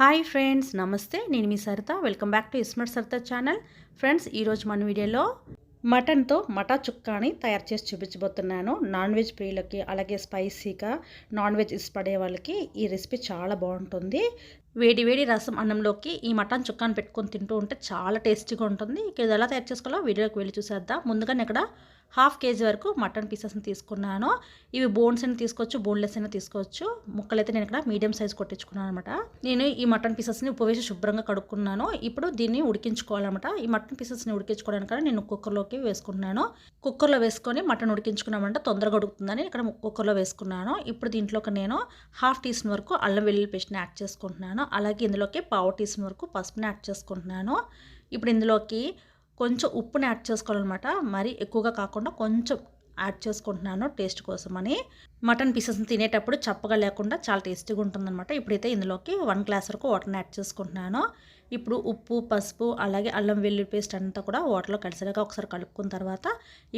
Hi friends నమస్తే. నేను మీ Saritha. Welcome back to ismart Saritha channel. Friends ఈరోజు మన వీడియోలో మటన్తో మటా చుక్కాని తయారు చేసి చూపించబోతున్నాను. నాన్ వెజ్ ప్రియులకి అలాగే స్పైసీగా నాన్ వెజ్ ఇష్టపడే వాళ్ళకి ఈ రెసిపీ చాలా బాగుంటుంది. వేడి వేడి రసం అన్నంలోకి ఈ మటన్ చుక్కాని పెట్టుకొని తింటూ ఉంటే చాలా టేస్టీగా ఉంటుంది. ఇక ఇది ఎలా తయారు చేసుకోవాలో వీడియోకి వెళ్ళి చూసేద్దాం. ముందుగా నేను ఇక్కడ హాఫ్ కేజీ వరకు మటన్ పీసెస్ని తీసుకున్నాను. ఇవి బోన్స్ అయినా తీసుకోవచ్చు బోన్లెస్ అయినా తీసుకోవచ్చు. ముక్కలు అయితే నేను ఇక్కడ మీడియం సైజ్ కొట్టించుకున్నాను అనమాట నేను ఈ మటన్ పీసెస్ని ఉప్పు వేసి శుభ్రంగా కడుక్కున్నాను. ఇప్పుడు దీన్ని ఉడికించుకోవాలన్నమాట. ఈ మటన్ పీసెస్ని ఉడికించుకోవడానికి నేను కుక్కర్లోకి వేసుకున్నాను కుక్కర్లో వేసుకొని మటన్ ఉడికించుకున్నామంటే తొందరగా ఉడుకుతుందని ఇక్కడ కుక్కర్లో వేసుకున్నాను. ఇప్పుడు దీంట్లోకి నేను హాఫ్ టీ స్పూన్ వరకు అల్లం వెల్లుల్లి పేస్ట్ని యాడ్ చేసుకుంటున్నాను. అలాగే ఇందులోకి పావు టీ స్పూన్ వరకు పసుపుని యాడ్ చేసుకుంటున్నాను. ఇప్పుడు ఇందులోకి కొంచెం ఉప్పుని యాడ్ చేసుకోవాలన్నమాట. మరి ఎక్కువగా కాకుండా కొంచెం యాడ్ చేసుకుంటున్నాను టేస్ట్ కోసమని. మటన్ పీసెస్ని తినేటప్పుడు చప్పగా లేకుండా చాలా టేస్టీగా ఉంటుందన్నమాట. ఇప్పుడైతే ఇందులోకి వన్ గ్లాస్ వరకు వాటర్ని యాడ్ చేసుకుంటున్నాను. ఇప్పుడు ఉప్పు పసుపు అలాగే అల్లం వెల్లుల్లి పేస్ట్ అంతా కూడా వాటర్లో కలిసేలాగా ఒకసారి కలుపుకున్న తర్వాత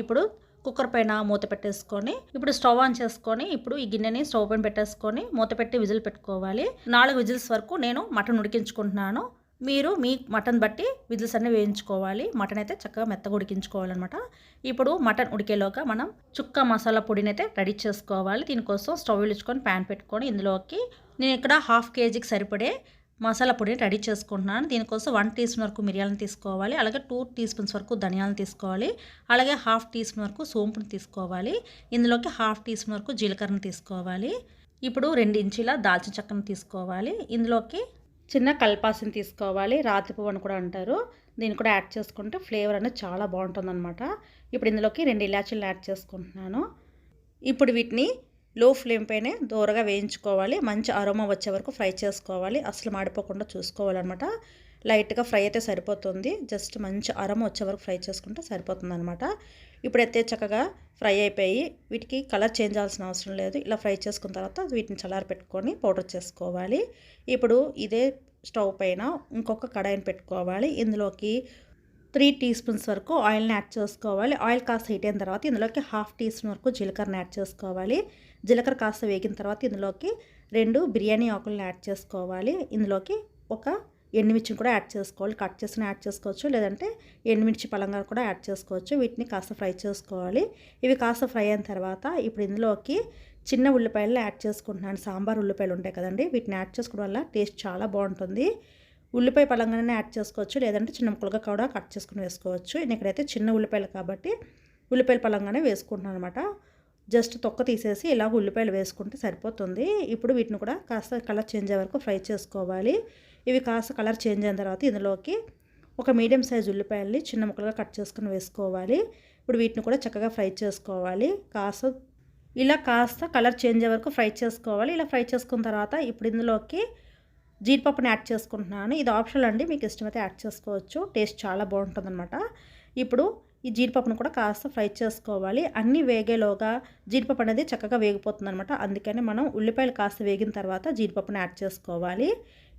ఇప్పుడు కుక్కర్ పైన మూత పెట్టేసుకొని ఇప్పుడు స్టవ్ ఆన్ చేసుకొని ఇప్పుడు ఈ గిన్నెని స్టవ్ పైన పెట్టేసుకొని మూత పెట్టి విజిల్ పెట్టుకోవాలి. నాలుగు విజిల్స్ వరకు నేను మటన్ ఉడికించుకుంటున్నాను. మీరు మీ మటన్ బట్టి విజిల్స్ అన్నీ వేయించుకోవాలి. మటన్ అయితే చక్కగా మెత్తగా ఉడికించుకోవాలన్నమాట. ఇప్పుడు మటన్ ఉడికేలోగా మనం చుక్క మసాలా పొడిని అయితే రెడీ చేసుకోవాలి. దీనికోసం స్టవ్ ఇచ్చుకొని ప్యాన్ పెట్టుకొని ఇందులోకి నేను ఇక్కడ హాఫ్ కేజీకి సరిపడే మసాలా పొడిని రెడీ చేసుకుంటున్నాను. దీనికోసం వన్ టీ స్పూన్ వరకు మిరియాలను తీసుకోవాలి. అలాగే టూ టీ స్పూన్స్ వరకు ధనియాలను తీసుకోవాలి. అలాగే హాఫ్ టీ స్పూన్ వరకు సోంపుని తీసుకోవాలి. ఇందులోకి హాఫ్ టీ స్పూన్ వరకు జీలకర్రను తీసుకోవాలి. ఇప్పుడు రెండు ఇంచీల దాల్చిన చెక్కను తీసుకోవాలి. ఇందులోకి చిన్న కల్పాసిని తీసుకోవాలి. రాతి పువ్వు అని కూడా అంటారు. దీన్ని కూడా యాడ్ చేసుకుంటే ఫ్లేవర్ అనేది చాలా బాగుంటుందన్నమాట. ఇప్పుడు ఇందులోకి రెండు ఇలాచీలను యాడ్ చేసుకుంటున్నాను. ఇప్పుడు వీటిని లో ఫ్లేమ్ పైనే దూరగా వేయించుకోవాలి. మంచి అరోమా వచ్చే వరకు ఫ్రై చేసుకోవాలి. అసలు మాడిపోకుండా చూసుకోవాలన్నమాట. లైట్గా ఫ్రై అయితే సరిపోతుంది. జస్ట్ మంచి అరమ వచ్చే వరకు ఫ్రై చేసుకుంటే సరిపోతుంది అనమాట ఇప్పుడైతే చక్కగా ఫ్రై అయిపోయి వీటికి కలర్ చేంజ్ అవ్వాల్సిన అవసరం లేదు. ఇలా ఫ్రై చేసుకున్న తర్వాత వీటిని చల్లారి పెట్టుకొని పౌడర్ చేసుకోవాలి. ఇప్పుడు ఇదే స్టవ్ పైన ఇంకొక కడాయిని పెట్టుకోవాలి. ఇందులోకి త్రీ టీ స్పూన్స్ వరకు ఆయిల్ని యాడ్ చేసుకోవాలి. ఆయిల్ కాస్త హీట్ అయిన తర్వాత ఇందులోకి హాఫ్ టీ స్పూన్ వరకు జీలకర్రని యాడ్ చేసుకోవాలి. జీలకర్ర కాస్త వేగిన తర్వాత ఇందులోకి రెండు బిర్యానీ ఆకులను యాడ్ చేసుకోవాలి. ఇందులోకి ఒక ఎండుమిర్చిని కూడా యాడ్ చేసుకోవాలి. కట్ చేసిన యాడ్ చేసుకోవచ్చు. లేదంటే ఎండుమిర్చి పలంగా కూడా యాడ్ చేసుకోవచ్చు. వీటిని కాస్త ఫ్రై చేసుకోవాలి. ఇవి కాస్త ఫ్రై అయిన తర్వాత ఇప్పుడు ఇందులోకి చిన్న ఉల్లిపాయలు యాడ్ చేసుకుంటున్నాను. సాంబార్ ఉల్లిపాయలు ఉంటాయి కదండి. వీటిని యాడ్ చేసుకోవడం వల్ల టేస్ట్ చాలా బాగుంటుంది. ఉల్లిపాయ పలంగానే యాడ్ చేసుకోవచ్చు. లేదంటే చిన్న ముక్కలుగా కూడా కట్ చేసుకుని వేసుకోవచ్చు. నేను ఇక్కడైతే చిన్న ఉల్లిపాయలు కాబట్టి ఉల్లిపాయల పలంగానే వేసుకుంటున్నాను అనమాట జస్ట్ తొక్క తీసేసి ఇలా ఉల్లిపాయలు వేసుకుంటే సరిపోతుంది. ఇప్పుడు వీటిని కూడా కాస్త కలర్ చేంజ్ అయ్యే వరకు ఫ్రై చేసుకోవాలి. ఇవి కాస్త కలర్ చేంజ్ అయిన తర్వాత ఇందులోకి ఒక మీడియం సైజ్ ఉల్లిపాయల్ని చిన్న ముక్కలుగా కట్ చేసుకుని వేసుకోవాలి. ఇప్పుడు వీటిని కూడా చక్కగా ఫ్రై చేసుకోవాలి. కాస్త ఇలా కాస్త కలర్ చేంజ్ అయ్యే వరకు ఫ్రై చేసుకోవాలి. ఇలా ఫ్రై చేసుకున్న తర్వాత ఇప్పుడు ఇందులోకి జీడిపప్పుని యాడ్ చేసుకుంటున్నాను. ఇది ఆప్షనల్ అండి. మీకు ఇష్టమైతే యాడ్ చేసుకోవచ్చు. టేస్ట్ చాలా బాగుంటుందన్నమాట. ఇప్పుడు ఈ జీడిపప్పును కూడా కాస్త ఫ్రై చేసుకోవాలి. అన్నీ వేగేలోగా జీడిపప్పు అనేది చక్కగా వేగిపోతుంది అనమాట అందుకని మనం ఉల్లిపాయలు కాస్త వేగిన తర్వాత జీడిపప్పును యాడ్ చేసుకోవాలి.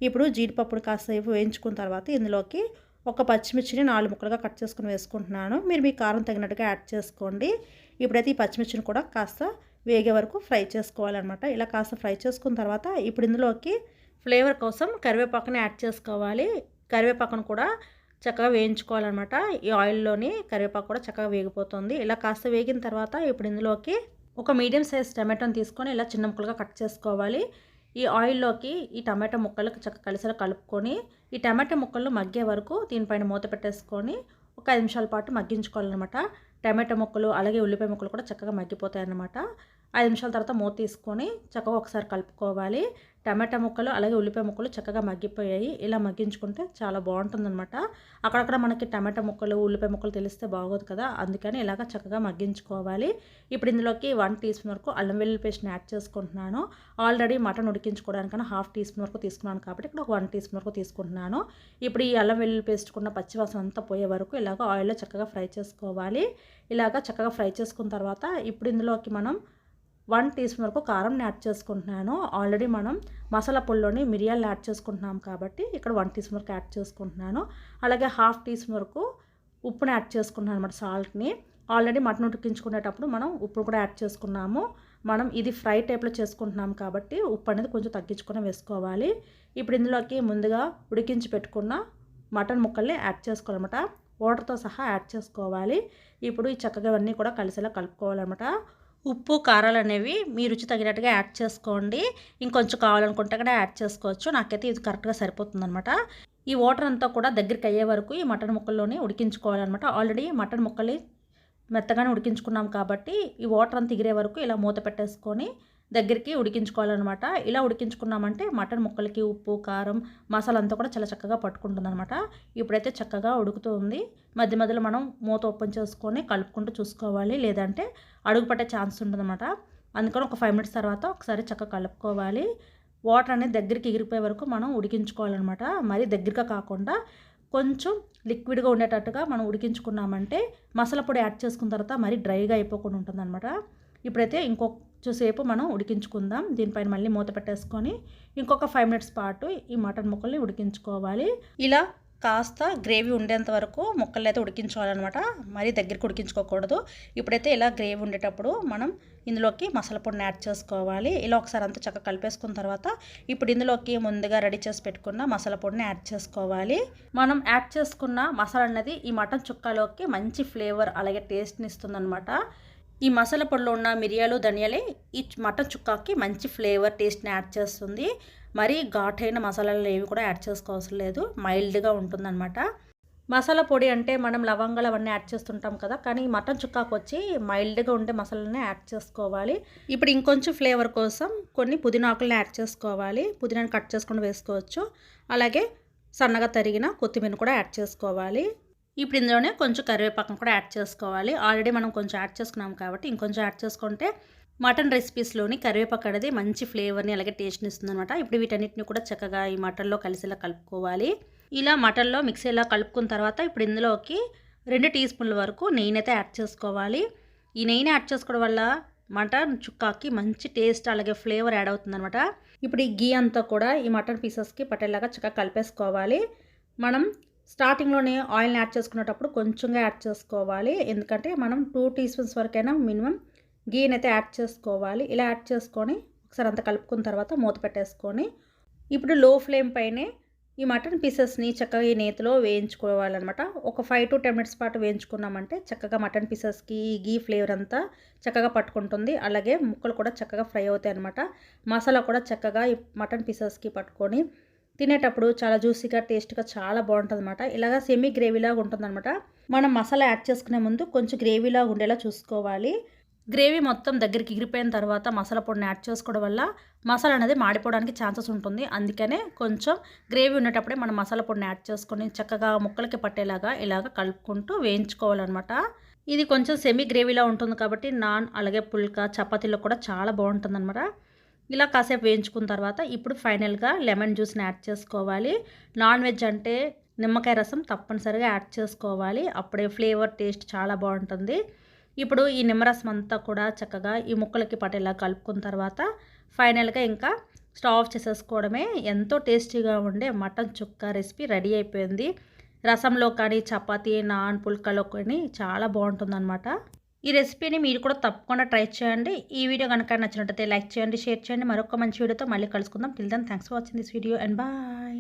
ఇప్పుడు జీడిపప్పును కాసేపు వేయించుకున్న తర్వాత ఇందులోకి ఒక పచ్చిమిర్చిని నాలుగు ముక్కలుగా కట్ చేసుకుని వేసుకుంటున్నాను. మీరు మీ కారం తగినట్టుగా యాడ్ చేసుకోండి. ఇప్పుడైతే ఈ పచ్చిమిర్చిని కూడా కాస్త వేగే వరకు ఫ్రై చేసుకోవాలన్నమాట. ఇలా కాస్త ఫ్రై చేసుకున్న తర్వాత ఇప్పుడు ఇందులోకి ఫ్లేవర్ కోసం కరివేపాకుని యాడ్ చేసుకోవాలి. కరివేపాకును కూడా చక్కగా వేయించుకోవాలన్నమాట. ఈ ఆయిల్లోని కరివేపాకు కూడా చక్కగా వేగిపోతుంది. ఇలా కాస్త వేగిన తర్వాత ఇప్పుడు ఇందులోకి ఒక మీడియం సైజ్ టమాటోని తీసుకొని ఇలా చిన్న ముక్కలుగా కట్ చేసుకోవాలి. ఈ ఆయిల్లోకి ఈ టమాటా ముక్కలకు చక్కగా కలిసేలా కలుపుకొని ఈ టమాటా ముక్కలు మగ్గే వరకు దీనిపైన మూత పెట్టేసుకొని ఒక ఐదు నిమిషాల పాటు మగ్గించుకోవాలన్నమాట. టమాటా ముక్కలు అలాగే ఉల్లిపాయ ముక్కలు కూడా చక్కగా మగ్గిపోతాయి అన్నమాట ఐదు నిమిషాల తర్వాత మూత తీసుకొని చక్కగా ఒకసారి కలుపుకోవాలి. టమాటా ముక్కలు అలాగే ఉల్లిపాయ ముక్కలు చక్కగా మగ్గిపోయాయి. ఇలా మగ్గించుకుంటే చాలా బాగుంటుందన్నమాట. అక్కడక్కడ మనకి టమాటా ముక్కలు ఉల్లిపాయ ముక్కలు తెలిస్తే బాగోదు కదా. అందుకని ఇలాగ చక్కగా మగ్గించుకోవాలి. ఇప్పుడు ఇందులోకి వన్ టీ స్పూన్ వరకు అల్లం వెల్లుల్లి పేస్ట్ని యాడ్ చేసుకుంటున్నాను. ఆల్రెడీ మటన్ ఉడికించుకోవడానికన్నా హాఫ్ టీ స్పూన్ వరకు తీసుకున్నాను కాబట్టి ఇక్కడ ఒక వన్ టీ స్పూన్ వరకు తీసుకుంటున్నాను. ఇప్పుడు ఈ అల్లం వెల్లుల్లి పేస్ట్ కున్న పచ్చివాసన అంతా పోయే వరకు ఇలాగ ఆయిల్లో చక్కగా ఫ్రై చేసుకోవాలి. ఇలాగ చక్కగా ఫ్రై చేసుకున్న తర్వాత ఇప్పుడు ఇందులోకి మనం వన్ టీ స్పూన్ వరకు కారం యాడ్ చేసుకుంటున్నాను. ఆల్రెడీ మనం మసాలా పొడిలోని మిరియాలు యాడ్ చేసుకుంటున్నాం కాబట్టి ఇక్కడ వన్ టీ స్పూన్ వరకు యాడ్ చేసుకుంటున్నాను. అలాగే హాఫ్ టీ స్పూన్ వరకు ఉప్పుని యాడ్ చేసుకుంటున్నాను అనమాట సాల్ట్ని. ఆల్రెడీ మటన్ ఉడికించుకునేటప్పుడు మనం ఉప్పు కూడా యాడ్ చేసుకున్నాము. మనం ఇది ఫ్రై టైప్లో చేసుకుంటున్నాం కాబట్టి ఉప్పు అనేది కొంచెం తగ్గించుకొని వేసుకోవాలి. ఇప్పుడు ఇందులోకి ముందుగా ఉడికించి పెట్టుకున్న మటన్ ముక్కల్ని యాడ్ చేసుకోవాలన్నమాట. వాటర్తో సహా యాడ్ చేసుకోవాలి. ఇప్పుడు ఈ చక్కగా ఇవన్నీ కూడా కలిసేలా కలుపుకోవాలన్నమాట. ఉప్పు కారాలు అనేవి మీ రుచి తగినట్టుగా యాడ్ చేసుకోండి. ఇంకొంచెం కావాలనుకుంటే కూడా యాడ్ చేసుకోవచ్చు. నాకైతే ఇది కరెక్ట్గా సరిపోతుంది ఈ వాటర్ అంతా కూడా దగ్గరికి అయ్యే వరకు ఈ మటన్ ముక్కల్లోనే ఉడికించుకోవాలన్నమాట. ఆల్రెడీ మటన్ ముక్కలు మెత్తగానే ఉడికించుకున్నాం కాబట్టి ఈ వాటర్ అంతా ఎగిరే వరకు ఇలా మూత పెట్టేసుకొని దగ్గరికి ఉడికించుకోవాలన్నమాట. ఇలా ఉడికించుకున్నామంటే మటన్ ముక్కలకి ఉప్పు కారం మసాలా అంతా కూడా చాలా చక్కగా పట్టుకుంటుందన్నమాట. ఇప్పుడైతే చక్కగా ఉడుకుతుంది. మధ్య మధ్యలో మనం మూత ఓపెన్ చేసుకొని కలుపుకుంటూ చూసుకోవాలి. లేదంటే అడుగు పట్టే ఛాన్స్ ఉంటుందన్నమాట అందుకని ఒక ఫైవ్ మినిట్స్ తర్వాత ఒకసారి చక్కగా కలుపుకోవాలి. వాటర్ అనేది దగ్గరికి ఎగిరిపోయే వరకు మనం ఉడికించుకోవాలన్నమాట. మరీ దగ్గరగా కాకుండా కొంచెం లిక్విడ్గా ఉండేటట్టుగా మనం ఉడికించుకున్నామంటే మసాలా పొడి యాడ్ చేసుకున్న తర్వాత మరీ డ్రైగా అయిపోకుండా ఉంటుందన్నమాట. ఇప్పుడైతే ఇంకొక ఇంకొంచెంసేపు మనం ఉడికించుకుందాం. దీనిపైన మళ్ళీ మూత పెట్టేసుకొని ఇంకొక ఫైవ్ మినిట్స్ పాటు ఈ మటన్ ముక్కల్ని ఉడికించుకోవాలి. ఇలా కాస్త గ్రేవీ ఉండేంత వరకు ముక్కలు అయితే ఉడికించుకోవాలన్నమాట. మరీ దగ్గరికి ఉడికించుకోకూడదు. ఇప్పుడైతే ఇలా గ్రేవీ ఉండేటప్పుడు మనం ఇందులోకి మసాలా పొడిని యాడ్ చేసుకోవాలి. ఇలా ఒకసారి అంతా చక్కగా కలిపేసుకున్న తర్వాత ఇప్పుడు ఇందులోకి ముందుగా రెడీ చేసి పెట్టుకున్న మసాలా పొడిని యాడ్ చేసుకోవాలి. మనం యాడ్ చేసుకున్న మసాలా అనేది ఈ మటన్ చుక్కలోకి మంచి ఫ్లేవర్ అలాగే టేస్ట్ని ఇస్తుందన్నమాట. ఈ మసాలా పొడిలో ఉన్న మిరియాలు ధనియాలే ఈ మటన్ చుక్కాకి మంచి ఫ్లేవర్ టేస్ట్ని యాడ్ చేస్తుంది. మరీ ఘాటైన మసాలాలు ఏవి కూడా యాడ్ చేసుకోవాల్సిన లేదు. మైల్డ్గా ఉంటుందన్నమాట. మసాలా పొడి అంటే మనం లవంగాలు అవన్నీ యాడ్ చేస్తుంటాం కదా కానీ మటన్ చుక్కాకు వచ్చి మైల్డ్గా ఉండే మసాలానే యాడ్ చేసుకోవాలి. ఇప్పుడు ఇంకొంచెం ఫ్లేవర్ కోసం కొన్ని పుదీనాకులను యాడ్ చేసుకోవాలి. పుదీనాను కట్ చేసుకొని వేసుకోవచ్చు. అలాగే సన్నగా తరిగిన కొత్తిమీర కూడా యాడ్ చేసుకోవాలి. ఇప్పుడు ఇందులోనే కొంచెం కరివేపాకం కూడా యాడ్ చేసుకోవాలి. ఆల్రెడీ మనం కొంచెం యాడ్ చేసుకున్నాం కాబట్టి ఇంకొంచెం యాడ్ చేసుకుంటే మటన్ రెసిపీస్లోని కరివేపాకు అనేది మంచి ఫ్లేవర్ని అలాగే టేస్ట్ని ఇస్తుంది అనమాట ఇప్పుడు వీటన్నిటిని కూడా చక్కగా ఈ మటన్లో కలిసేలా కలుపుకోవాలి. ఇలా మటన్లో మిక్సీలా కలుపుకున్న తర్వాత ఇప్పుడు ఇందులోకి రెండు టీ స్పూన్ల వరకు నెయ్యి అయితే యాడ్ చేసుకోవాలి. ఈ నెయ్యిని యాడ్ చేసుకోవడం వల్ల మటన్ చుక్కాకి మంచి టేస్ట్ అలాగే ఫ్లేవర్ యాడ్ అవుతుందన్నమాట. ఇప్పుడు ఈ గీ అంతా కూడా ఈ మటన్ పీసెస్కి పట్టేలాగా చక్కగా కలిపేసుకోవాలి. మనం స్టార్టింగ్లోనే ఆయిల్ని యాడ్ చేసుకునేటప్పుడు కొంచెంగా యాడ్ చేసుకోవాలి. ఎందుకంటే మనం టూ టీ స్పూన్స్ వరకైనా మినిమం గీని అయితే యాడ్ చేసుకోవాలి. ఇలా యాడ్ చేసుకొని ఒకసారి అంతా కలుపుకున్న తర్వాత మూత పెట్టేసుకొని ఇప్పుడు లో ఫ్లేమ్ పైనే ఈ మటన్ పీసెస్ని చక్కగా ఈ నేతిలో వేయించుకోవాలన్నమాట. ఒక ఫైవ్ టు టెన్ మినిట్స్ పాటు వేయించుకున్నామంటే చక్కగా మటన్ పీసెస్కి గీ ఫ్లేవర్ అంతా చక్కగా పట్టుకుంటుంది. అలాగే ముక్కలు కూడా చక్కగా ఫ్రై అవుతాయి అనమాట మసాలా కూడా చక్కగా ఈ మటన్ పీసెస్కి పట్టుకొని తినేటప్పుడు చాలా జ్యూసీగా టేస్ట్గా చాలా బాగుంటుంది అనమాట ఇలాగా సెమీ గ్రేవీలాగా ఉంటుందన్నమాట. మనం మసాలా యాడ్ చేసుకునే ముందు కొంచెం గ్రేవీలాగా ఉండేలా చూసుకోవాలి. గ్రేవీ మొత్తం దగ్గరికి ఎగిరిపోయిన తర్వాత మసాలా పొడిని యాడ్ చేసుకోవడం వల్ల మసాలా అనేది మాడిపోవడానికి ఛాన్సెస్ ఉంటుంది. అందుకనే కొంచెం గ్రేవీ ఉండేటప్పుడే మనం మసాలా పొడిని యాడ్ చేసుకొని చక్కగా ముక్కలకి పట్టేలాగా ఇలాగ కలుపుకుంటూ వేయించుకోవాలన్నమాట. ఇది కొంచెం సెమీ గ్రేవీలా ఉంటుంది కాబట్టి నాన్ అలాగే పుల్కా చపాతీలో కూడా చాలా బాగుంటుంది ఇలా కాసేపు వేయించుకున్న తర్వాత ఇప్పుడు ఫైనల్గా లెమన్ జ్యూస్ని యాడ్ చేసుకోవాలి. నాన్ వెజ్ అంటే నిమ్మకాయ రసం తప్పనిసరిగా యాడ్ చేసుకోవాలి. అప్పుడే ఫ్లేవర్ టేస్ట్ చాలా బాగుంటుంది. ఇప్పుడు ఈ నిమ్మరసం అంతా కూడా చక్కగా ఈ ముక్కలకి పట్టేలా కలుపుకున్న తర్వాత ఫైనల్గా ఇంకా స్టవ్ ఆఫ్ చేసేసుకోవడమే. ఎంతో టేస్టీగా ఉండే మటన్ చుక్క రెసిపీ రెడీ అయిపోయింది. రసంలో కానీ చపాతీ నాన్ పుల్కలో కానీ చాలా బాగుంటుందన్నమాట. ఈ రెసిపీని మీరు కూడా తప్పకుండా ట్రై చేయండి. ఈ వీడియో కనుక నచ్చినట్టయితే లైక్ చేయండి షేర్ చేయండి. మరొక మంచి వీడియోతో మళ్ళీ కలుసుకుందాం. Till then thanks for watching this video and bye